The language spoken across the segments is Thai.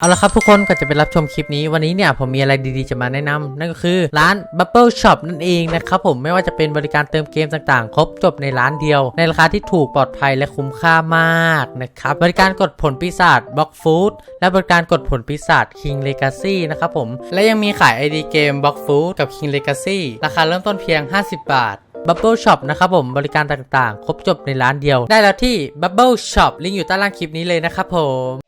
เอาละครับทุกคนก่อนจะไปรับชมคลิปนี้วันนี้เนี่ยผมมีอะไรดีๆจะมาแนะนำนั่นก็คือร้าน Bubble Shop นั่นเองนะครับผมไม่ว่าจะเป็นบริการเติมเกมต่างๆ ครบจบในร้านเดียว ในราคาที่ถูกปลอดภัยและคุ้มค่ามากนะครับบริการกดผลปีศาจ Block Food และบริการกดผลปีศาจ King Legacy นะครับผมและยังมีขาย ID เกม Block Food กับ King Legacy ราคาเริ่มต้นเพียง 50 บาท Bubble Shop นะครับผมบริการต่างๆ ครบจบในร้านเดียว ได้แล้วที่ Bubble Shop ลิงก์อยู่ใต้ล่างคลิปนี้เลยนะครับผม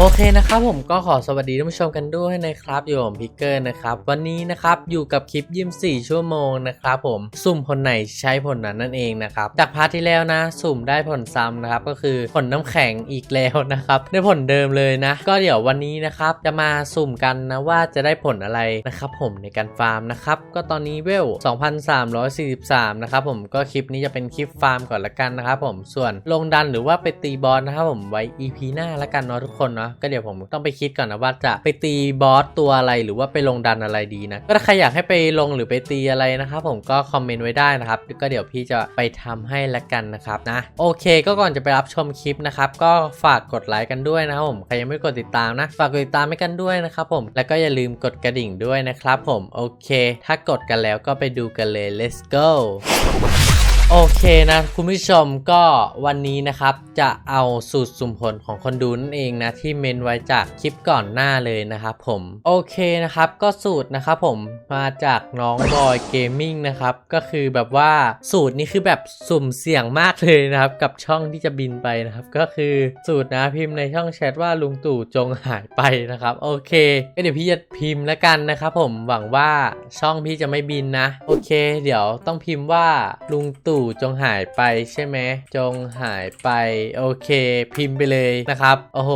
โอเคนะครับผมก็ขอสวัสดีท่านผู้ชมกันด้วยนะครับอยู่ผมพิกเกอร์นะครับวันนี้นะครับอยู่กับคลิปยิม4ชั่วโมงนะครับผมสุ่มผลไหนใช้ผลนั้นนั่นเองนะครับจากพาร์ทที่แล้วนะ สุ่มได้ผลซ้ำนะครับก็คือผลน้ำแข็งอีกแล้วนะครับได้ผลเดิมเลยนะ ก็เดี๋ยววันนี้นะครับจะมาสุ่มกันนะว่าจะได้ผลอะไรนะครับผมในการฟาร์มนะครับก็ตอนนี้เวล 2,343 นะครับผมก็คลิปนี้จะเป็นคลิปฟาร์มก่อนละกันนะครับผมส่วนลงดันหรือว่าไปตีบอลนะครับผมไว้ EP หน้าละกันเนาะทุกคนเนาะก็เดี๋ยวผมต้องไปคิดก่อนนะว่าจะไปตีบอสตัวอะไรหรือว่าไปลงดันอะไรดีนะก็ถ้าใครอยากให้ไปลงหรือไปตีอะไรนะครับผมก็คอมเมนต์ไว้ได้นะครับก็เดี๋ยวพี่จะไปทำให้ละกันนะครับนะโอเค ก็ก่อนจะไปรับชมคลิปนะครับก็ฝากกดไลค์กันด้วยนะครับผมใครยังไม่กดติดตามนะฝากกดติดตามให้กันด้วยนะครับผมแล้วก็อย่าลืมกดกระดิ่งด้วยนะครับผมโอเค ถ้ากดกันแล้วก็ไปดูกันเลย let's go โอเคนะคุณผู้ชมก็วันนี้นะครับจะเอาสูตรสุ่มผลของคนดูนั่นเองนะที่เมนไว้จากคลิปก่อนหน้าเลยนะครับผมโอเคนะครับก็สูตรนะครับผมมาจากน้องบอยเกมมิ่งนะครับก็คือแบบว่าสูตรนี้คือแบบสุ่มเสี่ยงมากเลยนะครับกับช่องที่จะบินไปนะครับก็คือสูตรนะพิมพ์ในช่องแชทว่าลุงตู่จงหายไปนะครับโอเคเดี๋ยวพี่จะพิมพ์แล้วกันนะครับผมหวังว่าช่องพี่จะไม่บินนะ โอเค เดี๋ยวต้องพิมพ์ว่าลุงตู่จงหายไปใช่ไหมจงหายไปโอเคพิมพ์ไปเลยนะครับ โอ้โห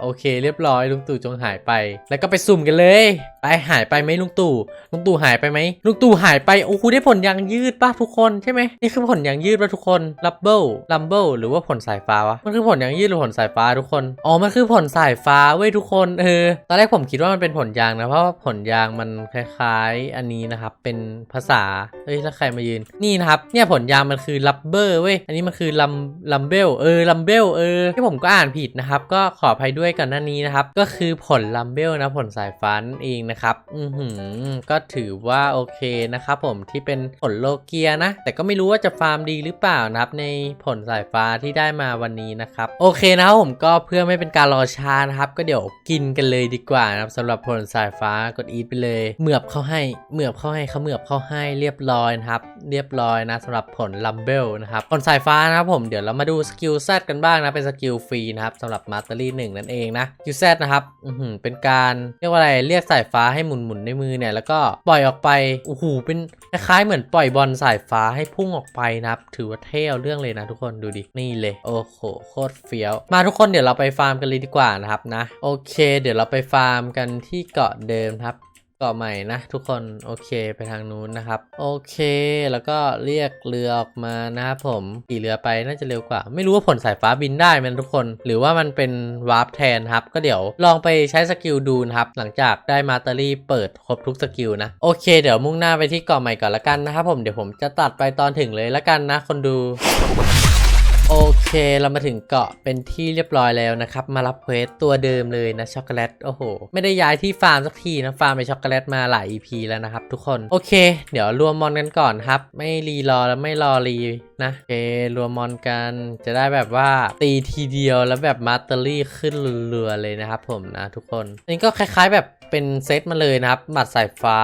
โอเค เรียบร้อยลุงตู่จงหายไป แล้วก็ไปสุ่มกันเลยไปหายไปไหมลุงตู่ลุงตู่หายไปไหมลุงตู่หายไปโอ้โหได้ผลยางยืดป่ะทุกคนใช่ไหมนี่คือผลยางยืดป่ะทุกคนลับเบิลลัมเบิลหรือว่าผลสายฟ้าวะมันคือผลยางยืดหรือผลสายฟ้าทุกคนอ๋อมันคือผลสายฟ้าเว้ยทุกคนเออตอนแรกผมคิดว่ามันเป็นผลยางนะเพราะว่าผลยางมันคล้ายๆ อันนี้นะครับเป็นภาษาเฮ้ยแล้วใครมายืนนี่นะครับเนี่ยผลยางมันคือลับเบอร์เว้ยอันนี้มันคือลัมลัมเบลเออลัมเบลเออที่ผมก็อ่านผิดนะครับก็ขออภัยด้วยก่อนหน้านี้นะครับก็คือผลลัมเบลนะผลสายฟ้านั่นเองนะครับ อือหือ ก็ถือว่าโอเคนะครับผมที่เป็นผลโลเกียนะ แต่ก็ไม่รู้ว่าจะฟาร์มดีหรือเปล่านะครับ ในผลสายฟ้าที่ได้มาวันนี้นะครับ โอเคนะครับผมก็เพื่อไม่เป็นการรอช้านะครับ ก็เดี๋ยวกินกันเลยดีกว่านะครับสำหรับผลสายฟ้ากดอีทไปเลย เหมือบเข้าให้เหมือบเข้าให้เขาเหมือบเข้าให้เรียบร้อยนะครับ เรียบร้อยนะสำหรับผลลัมเบลนะครับผลสายฟ้านะครับผมเดี๋ยวเรามาดูสกิลแซดกันบ้างนะเป็นสกิลฟรีนะครับสำหรับมาสเตอรี่หนึ่งนั่นเองนะสกิลแซดนะครับอือหือเป็นการเรียกว่าอะไรเรียกสายฟ้าให้หมุนหมุนๆในมือเนี่ยแล้วก็ปล่อยออกไปโอ้โหเป็นคล้ายๆเหมือนปล่อยบอลสายฟ้าให้พุ่งออกไปนะครับถือว่าเท่เรื่องเลยนะทุกคนดูดินี่เลยโอ้โหโคตรเฟี้ยว มาทุกคนเดี๋ยวเราไปฟาร์มกันเลยดีกว่านะครับนะ โอเค เดี๋ยวเราไปฟาร์มกันที่เกาะเดิมครับ กาะใหม่นะทุกคนโอเคไปทางนู้นนะครับ โอเค แล้วก็เรียกเรือออกมานะครับผมขี่เรือไปน่าจะเร็วกว่า ไม่รู้ว่าผลสายฟ้าบินได้มันทุกคน หรือว่ามันเป็นวาร์ปแทนครับ ก็เดี๋ยวลองไปใช้สกิลดูนะครับ หลังจากได้มาเตอรี่เปิดครบทุกสกิลนะโอเค เดี๋ยวมุ่งหน้าไปที่เกาะใหม่ก่อนละกันนะครับผมเดี๋ยวผมจะตัดไปตอนถึงเลยละกันนะ คนดู โอเคเรามาถึงเกาะเป็นที่เรียบร้อยแล้วนะครับ มารับเควสตัวเดิมเลยนะช็อกโกแลตโอ้โห ไม่ได้ย้ายที่ฟาร์มสักทีนะฟาร์มไปช็อกโกแลตมาหลาย EP แล้วนะครับทุกคนโอเค เดี๋ยวรวมมอนกันก่อนครับ ไม่รีรอแล้วไม่รอรีนะโอเครวมมอนกันจะได้แบบว่าตีทีเดียวแล้วแบบมาสเตอรี่ขึ้นเรือเลยนะครับผมนะทุกคนอันนี้ก็คล้าย ๆ แบบเป็นเซตมาเลยนะครับบัตรสายฟ้า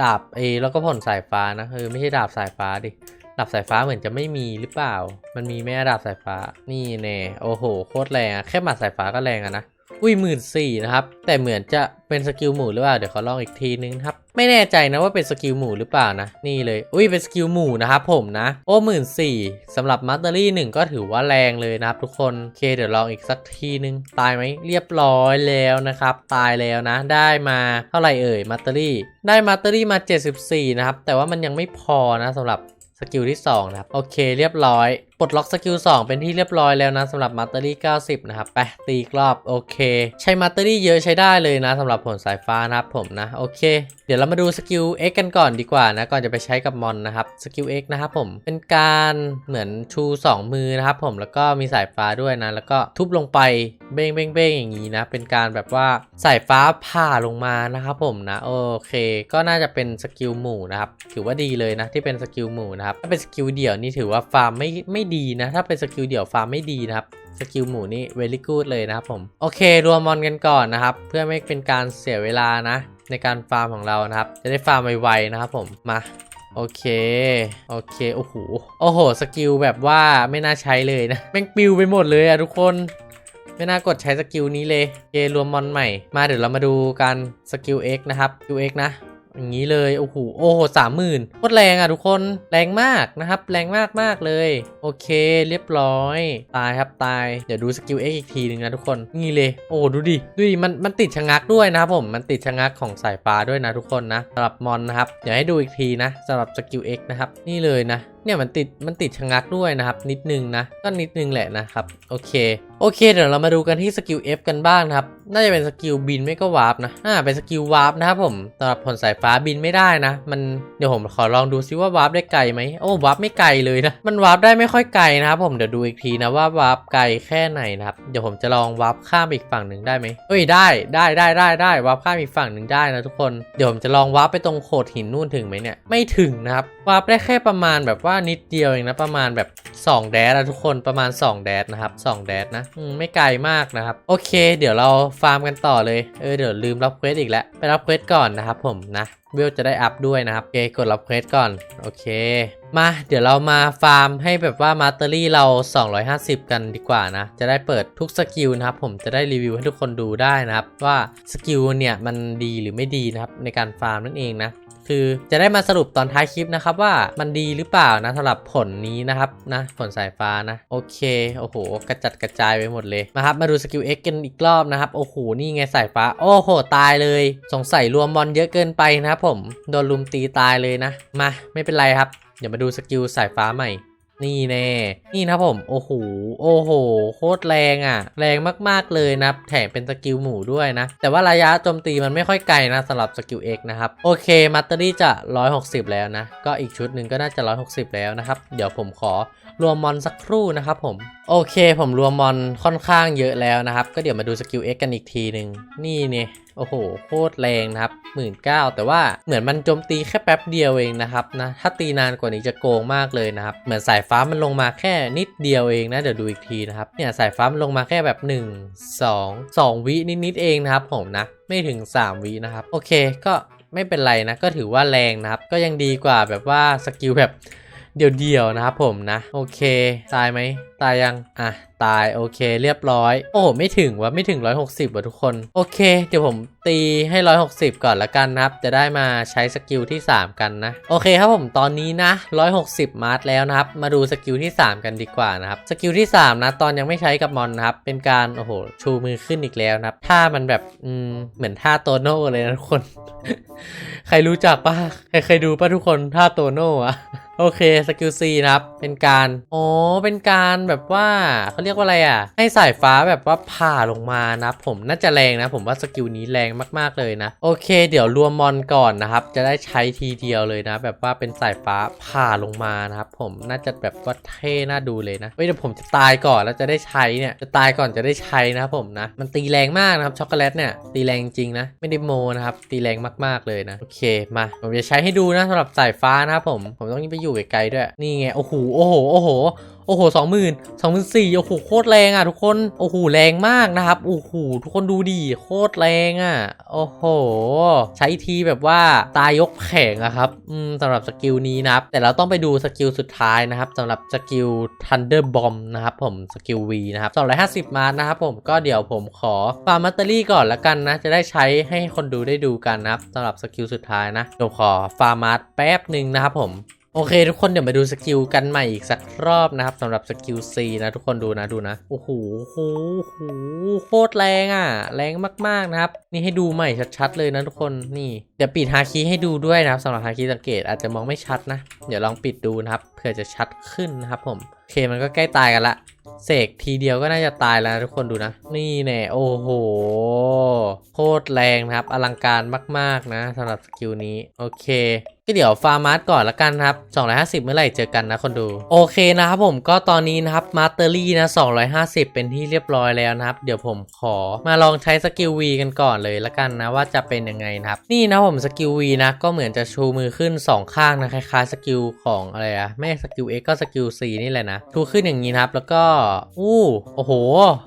ดาบเอแล้วก็ผลสายฟ้านะเออไม่ใช่ดาบสายฟ้าดิ ดาบสายฟ้าเหมือนจะไม่มีหรือเปล่า มันมีแม่ดาบสายฟ้า นี่แน่โอ้โห โคตรแรงอะแค่หมัดสายฟ้าก็แรงอะนะ อุ้ยหมื่นสี่นะครับ แต่เหมือนจะเป็นสกิลหมู่หรือเปล่า เดี๋ยวขอลองอีกทีนึงครับ ไม่แน่ใจนะว่าเป็นสกิลหมู่หรือเปล่านะ นี่เลย อุ้ยเป็นสกิลหมู่นะครับผมนะ โอ้หมื่นสี่สำหรับมัตเตอรี่หนึ่งก็ถือว่าแรงเลยนะครับทุกคน โอเค เดี๋ยวลองอีกสักทีนึง ตายไหมเรียบร้อยแล้วนะครับ ตายแล้วนะ ได้มาเท่าไหร่เอ่ยมัตเตอรี่ ได้มัตเตอรี่มา 74 นะครับ แต่ว่ามันยังไม่พอนะสำหรับ กิลที่2นะครับ โอเคเรียบร้อยปลดล็อกสกิล2เป็นที่เรียบร้อยแล้วนะสำหรับมาสเตอรี่90 นะครับไปตีกรอบโอเค ใช้มาสเตอรี่เยอะใช้ได้เลยนะสำหรับผลสายฟ้านะครับผมนะโอเค เดี๋ยวเรามาดูสกิล X กันก่อนดีกว่านะก่อนจะไปใช้กับมอนนะครับสกิล X นะครับผมเป็นการเหมือนชู 2 มือนะครับผมแล้วก็มีสายฟ้าด้วยนะแล้วก็ทุบลงไปเบ้งเบ้งเบ้งอย่างนี้นะ เป็นการแบบว่าสายฟ้าผ่าลงมานะครับผมนะโอเค ก็น่าจะเป็นสกิลหมู่นะครับถือว่าดีเลยนะที่เป็นสกิลหมู่นะครับถ้าเป็นสกิลเดี่ยวนี่ถือว่าฟาร์มไม่ไม่ดีนะ ถ้าเป็นสกิลเดี่ยวฟาร์มไม่ดีนะครับสกิลหมูนี่ very good เลยนะครับผม โอเค รวมมอนกันก่อนนะครับ เพื่อไม่เป็นการเสียเวลานะ ในการฟาร์มของเรานะครับ จะได้ฟาร์มไวๆนะครับผมมาโอเค โอเค โอ้โห โอ้โห สกิลแบบว่าไม่น่าใช้เลยนะ แม่งปิวไปหมดเลยอะทุกคน ไม่น่ากดใช้สกิลนี้เลยโอเครวมมอนใหม่ มาเดี๋ยวเรามาดูกันสกิล X นะครับสกิล X นะ อย่างนี้เลย โอ้โห โอ้โหสามหมื่นโคตรแรงอะทุกคน แรงมากนะครับ แรงมากมากเลย โอเค เรียบร้อย ตายครับตาย เดี๋ยวดูสกิลเออีกทีหนึ่งนะทุกคน นี่เลย โอ้ดูดิ ดูดิ มัน มันติดชะงักด้วยนะครับผม มันติดชะงักของสายฟ้าด้วยนะทุกคนนะสำหรับมอนนะครับ เดี๋ยวให้ดูอีกทีนะสำหรับสกิลเอ็กนะครับ นี่เลยนะ เนี่ยมันติดมันติดชะงักด้วยนะครับ นิดนึงนะก็นิดนึงแหละนะครับโอเคโอเคเดี๋ยวเรามาดูกันที่สกิล F กันบ้างนะครับน่าจะเป็นสกิลบินไม่ก็วาร์ปนะน่าเป็นสกิลวาร์ปนะครับผมสำหรับผลสายฟ้าบินไม่ได้นะ มันเดี๋ยวผมขอลองดูซิว่าวาร์ปได้ไกลไหมโอ้วาร์ปไม่ไกลเลยนะมันวาร์ปได้ไม่ค่อยไกลนะครับผมเดี๋ยวดูอีกทีนะว่าวาร์ปไกลแค่ไหนนะครับเดี๋ยวผมจะลองวาร์ปข้ามอีกฝั่งหนึ่งได้ไหมเอ้ยได้ได้ได้ได้ได้วาร์ปข้ามอีกฝั่งหนึ่งได้นะทุกคนเดี๋ยวผมจะลองวาร์ปไปตรงโขดหินนู่นถึงไหมเนี่ยไม่ถึงนะครับวาร์ปได้แค่ประมาณแบบว่านิดเดียวเองนะประมาณแบบ2แดดนะทุกคนประมาณ 2 แดดนะครับ2แดดนะไม่ไกลมากนะครับ โอเค เดี๋ยวเราฟาร์มกันต่อเลยเออเดี๋ยวลืมรับเควสอีกแล้วไปรับเควสก่อนนะครับผมนะเวลจะได้อัพด้วยนะครับโอเคกดรับเควสก่อนโอเค มาเดี๋ยวเรามาฟาร์มให้แบบว่ามาสเตอรี่เรา 250 กันดีกว่านะ จะได้เปิดทุกสกิลนะครับผมจะได้รีวิวให้ทุกคนดูได้นะครับ ว่าสกิลเนี่ยมันดีหรือไม่ดีนะครับในการฟาร์มนั่นเองนะ คือจะได้มาสรุปตอนท้ายคลิปนะครับว่ามันดีหรือเปล่านะสำหรับผลนี้นะครับนะผลสายฟ้านะ โอเคโอ้โห กระจัดกระจายไปหมดเลยนะครับมาดูสกิลเอ็กันอีกรอบนะครับโอ้โหนี่ไงสายฟ้า โอ้โห ตายเลย สงสัยรวมบอลเยอะเกินไปนะครับผมโดนลุมตีตายเลยนะ มาไม่เป็นไรครับเดี๋ยวมาดูสกิลสายฟ้าใหม่ นี่แน่ นี่นะครับผม โอ้โห โอ้โห โคตรแรงอะ แรงมากๆเลยนะ แถมเป็นสกิลหมู่ด้วยนะ แต่ว่าระยะโจมตีมันไม่ค่อยไกลนะสำหรับสกิล X นะครับ โอเค มัตเตอรี่จะ 160 แล้วนะ ก็อีกชุดหนึ่งก็น่าจะ 160 แล้วนะครับ เดี๋ยวผมขอรวมมอนสักครู่นะครับผม โอเค ผมรวมมอนค่อนข้างเยอะแล้วนะครับ ก็เดี๋ยวมาดูสกิล X กันอีกทีหนึ่ง นี่เนี่ย โอ้โห โคตรแรงนะครับหมื่นเแต่ว่าเหมือนมันโจมตีแค่แป๊บเดียวเองนะครับนะ ถ้าตีนานกว่านี้จะโกงมากเลยนะครับ เหมือนสายฟ้ามันลงมาแค่นิดเดียวเองนะ เดี๋ยวดูอีกทีนะครับ เนี่ยสายฟ้ามันลงมาแค่แบบ 1 2 2 วินิดๆเองนะครับผมนะ ไม่ถึง 3 วินะครับ โอเค ก็ไม่เป็นไรนะ ก็ถือว่าแรงนะครับ ก็ยังดีกว่าแบบว่าสกิลแบบ เดี่ยวๆนะครับผมนะ โอเค ตายไหม ตายยัง อะ ตาย โอเค เรียบร้อย โอ้ ไม่ถึงวะไม่ถึง 160ว่ะทุกคน โอเค เดี๋ยวผมตีให้ 160 ก่อนละกันนะครับ จะได้มาใช้สกิลที่ 3 กันนะ โอเคครับผมตอนนี้นะ 160 มาร์ทแล้วนะครับ มาดูสกิลที่ 3 กันดีกว่านะครับ สกิลที่ 3 นะ ตอนยังไม่ใช้กับมอนนะครับ เป็นการ โอ้โห ชูมือขึ้นอีกแล้วนะครับท่ามันแบบ อืม เหมือนท่าโตโน่เลยนะทุกคน ใครรู้จักปะใครเคยดูปะทุกคนท่าโตโน่อะ โอเคสกิล C นะครับ เป็นการอ๋อเป็นการแบบว่าเขาเรียกว่าอะไรอะ ให้สายฟ้าแบบว่าผ่าลงมานะผมน่าจะแรงนะ ผมว่าสกิลนี้แรงมากๆเลยนะ โอเค เดี๋ยวรวมมอนก่อนนะครับ จะได้ใช้ทีเดียวเลยนะ แบบว่าเป็นสายฟ้าผ่าลงมานะครับ ผมน่าจะแบบว่าเท่น่าดูเลยนะเฮ้ยเดี๋ยวผมจะตายก่อนแล้วจะได้ใช้เนี่ยจะตายก่อนจะได้ใช้นะครับผมนะ มันตีแรงมากนะครับช็อกโกแลตเนี่ยตีแรงจริงนะไม่ได้โมนะครับตีแรงมากๆเลยนะโอเคมา ผมจะใช้ให้ดูนะสำหรับสายฟ้านะครับผมผมต้องไปอยู่ไกลๆด้วย นี่ไง โอ้โห โอ้โห โอ้โห โอ้โหสองหมื่นสองหมื่นสี่โอ้โห โคตรแรงอะทุกคน โอ้โห แรงมากนะครับ โอ้โห ทุกคนดูดิโคตรแรงอะ โอ้โห ใช้ทีแบบว่าตายยกแข่งอะครับ อืมสำหรับสกิลนี้นะครับ แต่เราต้องไปดูสกิลสุดท้ายนะครับสำหรับสกิล Thunder Bomb นะครับผม สกิล V นะครับ 250 มาร์นะครับผม ก็เดี๋ยวผมขอฟาร์มมัตเตอรี่ก่อนละกันนะ จะได้ใช้ให้คนดูได้ดูกันนะครับสำหรับสกิลสุดท้ายนะเดี๋ยวขอฟาร์มมาร์แป๊บหนึ่งนะครับผม โอเคทุกคนเดี๋ยวมาดูสกิลกันใหม่อีกสักรอบนะครับสำหรับสกิล C นะทุกคนดูนะดูนะ โอ้โหโอ้โหโอ้โหโคตรแรงอะ แรงมากๆนะครับ นี่ให้ดูใหม่ชัดๆเลยนะทุกคนนี่เดี๋ยวปิดฮาคีให้ดูด้วยนะครับสำหรับฮาคีสังเกตอาจจะมองไม่ชัดนะ เดี๋ยวลองปิดดูนะครับเผื่อจะชัดขึ้นนะครับผมโอเคมันก็ใกล้ตายกันละเสกทีเดียวก็น่าจะตายแล้วทุกคนดูนะ นี่แน่โอ้โหโคตรแรงนะครับ อลังการมาก ๆ นะสำหรับสกิลนี้ โอเคก็เดี๋ยวฟาร์มาร์ก่อนละกันครับ 250 เมื่อไหร่เจอกันนะคนดู โอเคนะครับผมก็ตอนนี้นะครับมาสเตอรี่นะ 250 เป็นที่เรียบร้อยแล้วนะครับ เดี๋ยวผมขอมาลองใช้สกิล V กันก่อนเลยละกันนะว่าจะเป็นยังไงนะครับ นี่นะผมสกิล V นะก็เหมือนจะชูมือขึ้น 2 ข้างนะคล้ายๆสกิลของอะไรอะไม่สกิล X ก็สกิล C นี่แหละนะชูขึ้นอย่างนี้นะครับ แล้วก็อู้โอ้โห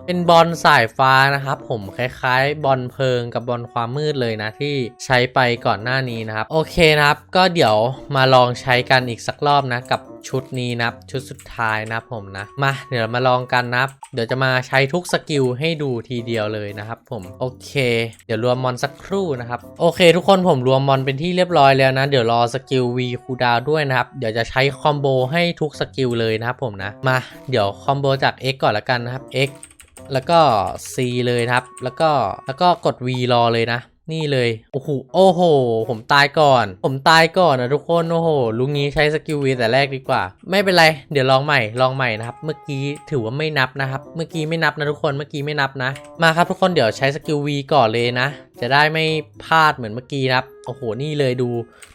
เป็นบอลสายฟ้านะครับผมคล้ายๆ บอลเพลิงกับบอลความมืดเลยนะที่ใช้ไปก่อนหน้านี้นะครับ โอเคนะครับ ก็เดี๋ยวมาลองใช้กันอีกสักรอบนะกับ ชุดนี้นับชุดสุดท้ายนะผมนะ มาเดี๋ยวมาลองกันนะครับเดี๋ยวจะมาใช้ทุกสกิลให้ดูทีเดียวเลยนะครับผมโอเค เดี๋ยวรวมมอนสักครู่นะครับโอเค ทุกคนผมรวมมอนเป็นที่เรียบร้อยแล้วนะ เดี๋ยวรอสกิล V คูดาวด้วยนะครับเดี๋ยวจะใช้คอมโบให้ทุกสกิลเลยนะครับผมนะมาเดี๋ยวคอมโบจาก X ก่อนละกันนะครับ X แล้วก็ C เลยนะครับ แล้วก็ แล้วก็กด V รอเลยนะ นี่เลย โอ้โห โอ้โห ผมตายก่อน ผมตายก่อนนะทุกคน โอ้โห ลุงนี้ใช้สกิลวีแต่แรกดีกว่า ไม่เป็นไร เดี๋ยวลองใหม่ ลองใหม่นะครับ เมื่อกี้ถือว่าไม่นับนะครับ เมื่อกี้ไม่นับนะทุกคน เมื่อกี้ไม่นับนะ มาครับทุกคน เดี๋ยวใช้สกิลวีก่อนเลยนะ จะได้ไม่พลาดเหมือนเมื่อกี้นะครับ โอ้โห นี่เลยดู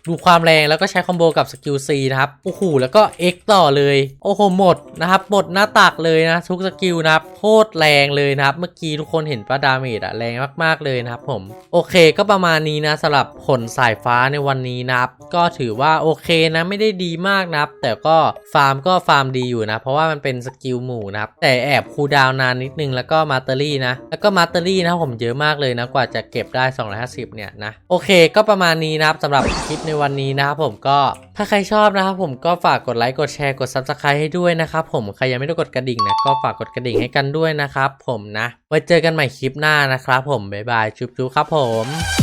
ดูความแรงแล้วก็ใช้คอมโบกับสกิล C นะครับ โอ้โห แล้วก็ X ต่อเลย โอ้โห หมดนะครับ หมดหน้าตักเลยนะ ทุกสกิลนะครับ โคตรแรงเลยนะครับ เมื่อกี้ทุกคนเห็นปะดาเมจอะแรงมาก ๆ เลยนะครับผม โอเค ก็ประมาณนี้นะสำหรับผลสายฟ้าในวันนี้นะครับ ก็ถือว่าโอเคนะ ไม่ได้ดีมากนะครับ แต่ก็ฟาร์มก็ฟาร์มดีอยู่นะ เพราะว่ามันเป็นสกิลหมู่นะครับ แต่แอบคูดาวนานนิดนึง แล้วก็มาสเตอรี่นะ แล้วก็มาสเตอรี่นะผมเยอะมากเลยนะ กว่าจะเก็บได้ 250 เนี่ยนะ โอเค ก็ประมาณนี้นะครับสำหรับคลิปในวันนี้นะครับผมก็ถ้าใครชอบนะครับผมก็ฝากกดไลค์กดแชร์กด Subscribe ให้ด้วยนะครับผมใครยังไม่ได้กดกระดิ่งนะก็ฝากกดกระดิ่งให้กันด้วยนะครับผมนะ ไว้เจอกันใหม่คลิปหน้านะครับผมบ๊ายบายจุ๊บๆครับผม